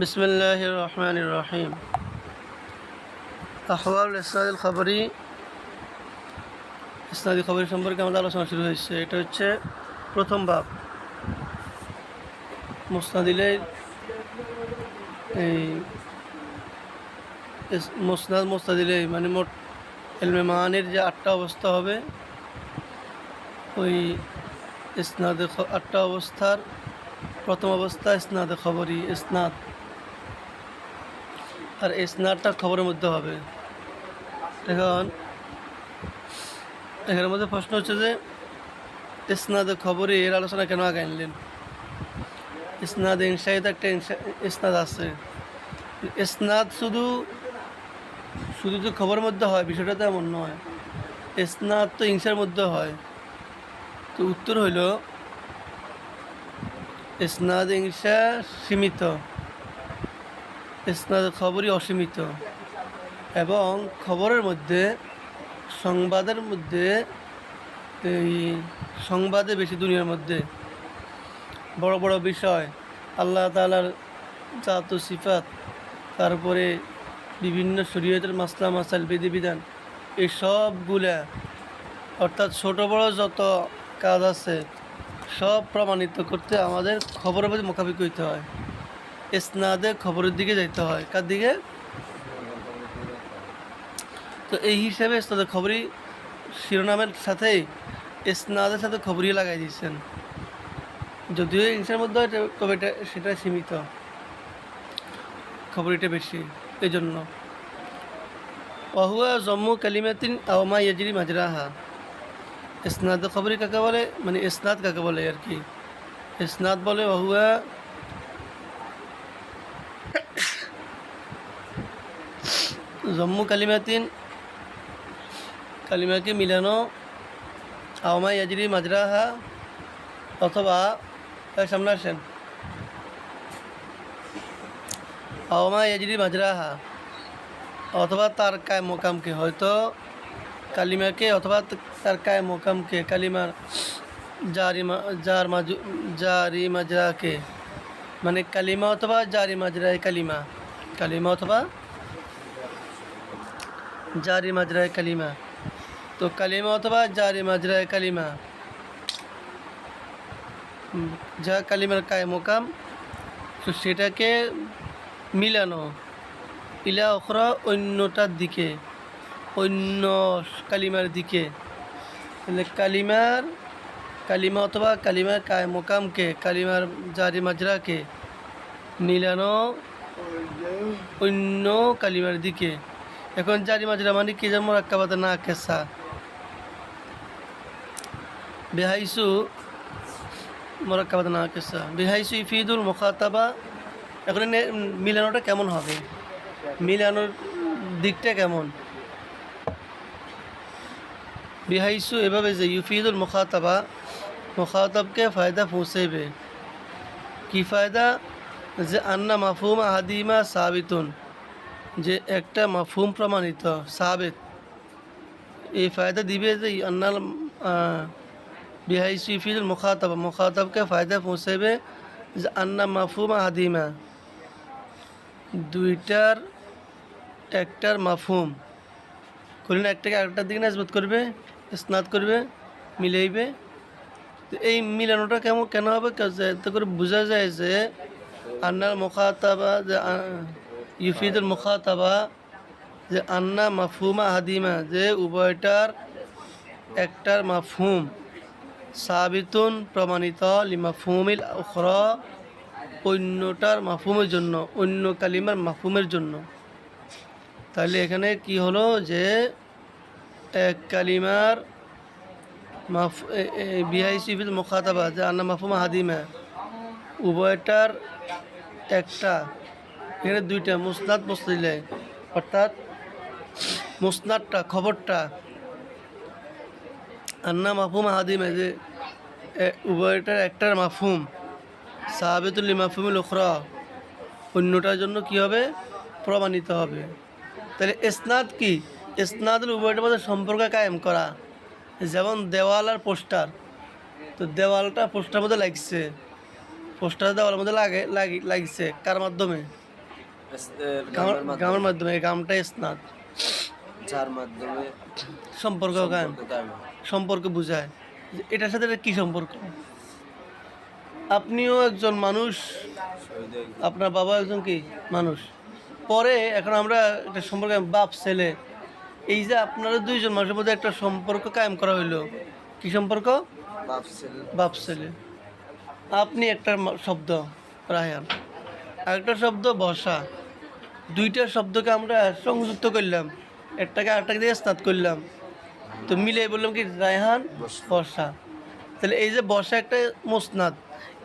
বিসমিল্লাহ রহমান রহিম আহওয়াল ইসনাদুল খবরি। ইসনাদি খবরি সম্পর্কে আমাদের আলোচনা শুরু হয়েছে। এটা হচ্ছে প্রথম বাপ মুসনাদিলের এই মোসনাদ মোস্তাদিলে মানে মোট এলমে মানের যে আটটা অবস্থা হবে, ওই ইসনাদে আটটা অবস্থার প্রথম অবস্থা ইসনাদে খবরই ইসনাদ। আর ইসনাদটা খবরের মধ্যে হবে। এখন, এখানের মধ্যে প্রশ্ন হচ্ছে যে ইসনাদে খবরে এর আলোচনা কেন আগে আনলেন? ইসনাদ ইনসাইদ একটা ইসনাদ আছে। ইসনাদ শুধু শুধু যে খবরের মধ্যে হয়, বিষয়টা তো এমন নয়। ইসনাদ তো ইনসার মধ্যে হয়। তো উত্তর হইল ইসনাদ ইনসা সীমিত। ইসনাদ খবরই অসীমিত এবং খবরের মধ্যে, সংবাদের মধ্যে, এই সংবাদে বেশি দুনিয়ার মধ্যে। বড় বড় বিষয়, আল্লাহ তালার জাত সিফাত, তারপরে বিভিন্ন শরীয়তের মাসলা মাসাল বিধিবিধান এই সবগুলা অর্থাৎ ছোট বড় যত কাজ আছে, সব প্রমাণিত করতে আমাদের খবরের মধ্যে মোকাবিক হইতে হয়। ইসনাদে খবরের দিকে যাইতে হয়। কার দিকে? তো এই হিসাবে ইসনাদের খবরই শিরোনামের সাথেই ইসনাদের সাথে খবরই লাগাই দিয়েছেন। যদিও ইংসের মধ্যে তবে এটা সেটা সীমিত। খবরিটা বেশি এই জন্য ওহুয়া জম্মু কালিমাতিন আওমা ইয়াজরি মাজরাহা। ইসনাদ খবরি কাকে বলে? মানে ইসনাদ কাকে বলে আর কি? ইসনাদ বলে ওহুয়া জম্মু কালিমাতিন কালিমাকে মিলানো আওমা ইয়াজরি মাজরাহা অথবা এই সামনে আসেন আওমা ইয়াজরি মাজরাহা অথবা তার কায় মোকামকে হয়তো কালিমাকে অথবা তার কায় মোকামকে কালিমার জারি মা- জার মাজু জারি মাজরাকে মানে কালিমা অথবা জারি মাজরায় কালিমা কালিমা অথবা জারি মাজরায় কালিমা তো কালিমা অথবা জারি মাজরায় কালিমা হুম, যা কালিমার কায় মোকাম তো সেটাকে মিলানো ইলা অখরা অন্যটার দিকে অন্য কালিমার দিকে তাহলে কালিমার কালিমা অথবা কালিমার কায় মোকামকে কালিমার জারি মাজরাকে মিলানো অন্য কালিমার দিকে এখন জারি মাজরা মানে কি যেমন রাক্কাবাতে না কেসা বেহাইসু মোরাক্কাবাদ না কেসা বেহাইসু ইফিদুল মুখাতাবা। এখন মিলানোটা কেমন হবে? মিলানোর দিকটা কেমন? বিহাইসু এভাবে যে ইউফিদুল মুখাতাবা, মুখাতাবকে ফায়দা পৌঁছেবে কি ফায়দা? যে আন্না মাফুম আহাদিমা সাবিতুন। যে একটা মাফুম প্রমাণিত সাবেত এই ফায়দা দিবে যে আন্নাল বিহাইসু ইফিদুল মুখাতাবা। মুখাতাবকে ফায়দা পৌঁছেবে যে আন্না মাফুম আহাদিমা দুইটার, একটার মাফুম করলে একটাকে আরেকটার দিকে নাজবত করবে স্নাত করবে, মিলাইবে। এই মিলানোটা কেমন, কেন হবে? কা- করে বোঝা যায় যে আন্নার মুখাতাবা, যে ইউফিদুল মুখাতাবা যে আন্না মাফুমা হাদিমা, যে উভয়টার একটার মাফুম সাবিতুন প্রমাণিত লিমাফহুমিল উখরা, অন্যটার মাফুমের জন্য, অন্য কালিমার মাফুমের জন্য। তাহলে এখানে কি হলো যে এক কালিমার মাফ বিহাই মুখাতাবা, যে আন্না মাফুমা হাদিমা, উভয়টার একটা এখানে দুইটা মুসনাদ মুসলিলে। অর্থাৎ মুসনাদটা, খবরটা। আন্না মাফুমা হাদিমা যে উভয়টার একটার মাফহুম। সাহাবেতুল মাফহুমুল উখরা। অন্যটার জন্য কি হবে? প্রমাণিত হবে। তাহলে ইসনাদ কি? ইসনাদুল উভয়টার মধ্যে সম্পর্ক কায়েম করা। যেমন দেওয়াল আর পোস্টার। তো দেওয়ালটা পোস্টার মধ্যে লাগছে। পোস্টার দেওয়ালের মধ্যে লাগে, লাগি, লাগছে। কার মাধ্যমে? গামের গামের মাধ্যমে গামটা স্নাত। যার মাধ্যমে সম্পর্ক গান সম্পর্ক বোঝায়। এটার সাথে এটা কি সম্পর্ক? আপনিও একজন মানুষ আপনার বাবা একজন কি মানুষ? পরে এখন আমরা একটা সম্পর্ক বাপ ছেলে এই যে আপনারা দুইজন মানুষের মধ্যে একটা সম্পর্ক কায়েম করা হইল। কি সম্পর্ক? বাপ ছেলে। বাপ ছেলে। আপনি একটা শব্দ রায়ান। আরেকটা শব্দ বসা দুইটা শব্দকে আমরা সংযুক্ত করলাম। একটাকে আরেকটাকে দিয়ে স্নাত করলাম। তো মিলে বললাম কি রায়হান বর্ষা। তাহলে এই যে বর্ষা একটা মোসনাদ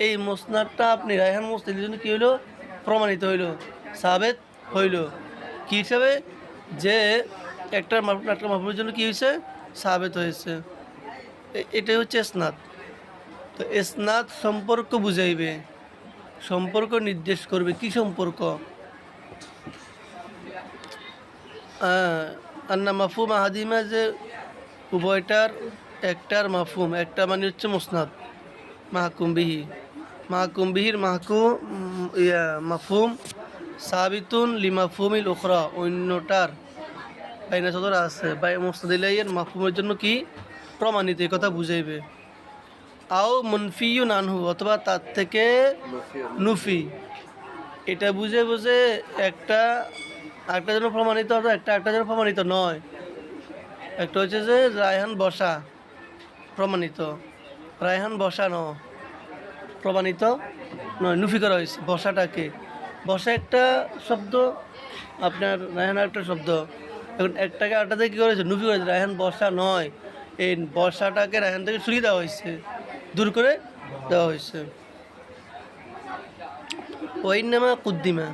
এই মোসনাদটা আপনি রায়হান মোসনাদের জন্য কী হইল? প্রমাণিত হইল সাবেত হইল। কী হিসাবে? যে একটা একটা মাফুলের জন্য কী হয়েছে সাবেত হয়েছে এটাই হচ্ছে স্নাত। তো স্নাত সম্পর্ক বুঝাইবে সম্পর্ক নির্দেশ করবে। কি সম্পর্ক? আহ, আন্না মাফুম আহাদিমা যে উভয়টার একটার মাফুম একটা মানে হচ্ছে মোসনাদ মাহকুম বিহি। মাহকুম বিহির মাহকুম উম, ইয়া মাফুম সাবিতুন লিমাফুমিল ওখরা অন্যটার বাইনা সদর আছে। বাই মোস্তাদিলাইয়ের মাফুমের জন্য কি প্রমাণিত এই কথা বুঝাইবে। আও মনফিউ নানহু অথবা তার থেকে নুফি। এটা বুঝে বুঝে একটা একটা যেন প্রমাণিত একটা একটা যেন প্রমাণিত নয়। একটা হচ্ছে যে রায়হান বসা প্রমাণিত। রায়হান বসা ন প্রমাণিত নয় নুফি করা হয়েছে বসাটাকে। বসা একটা শব্দ, আপনার রায়হান একটা শব্দ। এখন একটাকে আটটাতে কী করেছে? নুফি করেছে, রায়হান বসা নয়। এই বসাটাকে রায়হান থেকে সরিয়ে দেওয়া হয়েছে, দূর করে দেওয়া হয়েছে। ওয়াইনামা কুদ্দিমা।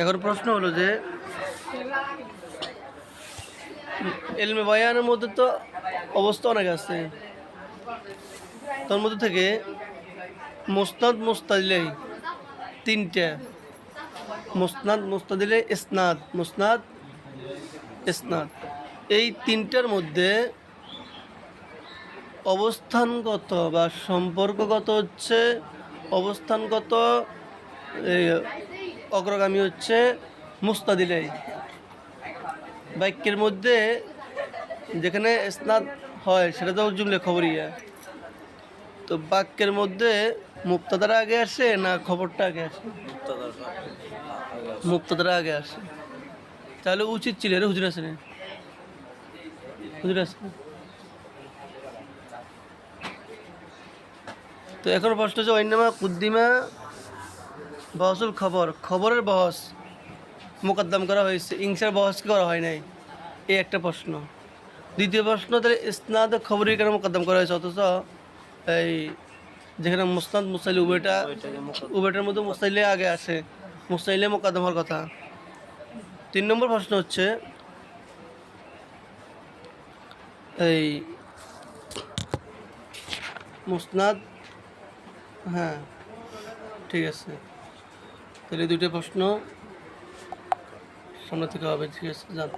এখন প্রশ্ন হলো যে, এলমে বয়ানের মধ্যে তো অবস্থা অনেক আছে। তার মধ্যে থেকে মোস্তাদ মোস্তাদিলাই তিনটা। মোসনাদ মোস্তাদিলে ইসনাদ মোসনাদ ইসনাদ এই তিনটার মধ্যে অবস্থানগত বা সম্পর্কগত হচ্ছে অবস্থানগত অগ্রগামী হচ্ছে মুস্তাদিলাই বাক্যের মধ্যে যেখানে স্নাত হয়, সেটা তো জুমলে খবরিয়া তো বাক্যের মধ্যে মুক্তাদারা আগে আসে না খবরটা আগে আসে? মুক্তাদার আগে আসে। তাহলে উচিত ছিল রে হুজুর আসেন হুজুর আসেন তো এখন প্রশ্ন হচ্ছে অন্যমা কুদ্দিমা বহসুল খবর। খবরের বহস মোকদ্দম করা হয়েছে। ইংসার বহস কি করা হয় নাই? এই একটা প্রশ্ন। দ্বিতীয় প্রশ্ন তাহলে ইসনাদ খবরই কেন মোকদ্দম করা হয়েছে? অথচ এই যেখানে মুসনাদ মুসাইল মুক্ত- উভয়টার মধ্যে মুস্তাইলে আগে আছে। মুসাইলে মোকদ্দম হওয়ার কথা। তিন নম্বর প্রশ্ন হচ্ছে এই মুসনাদ হ্যাঁ ঠিক আছে। তাহলে দুইটা প্রশ্ন সামনে থেকে হবে ঠিক আছে যান।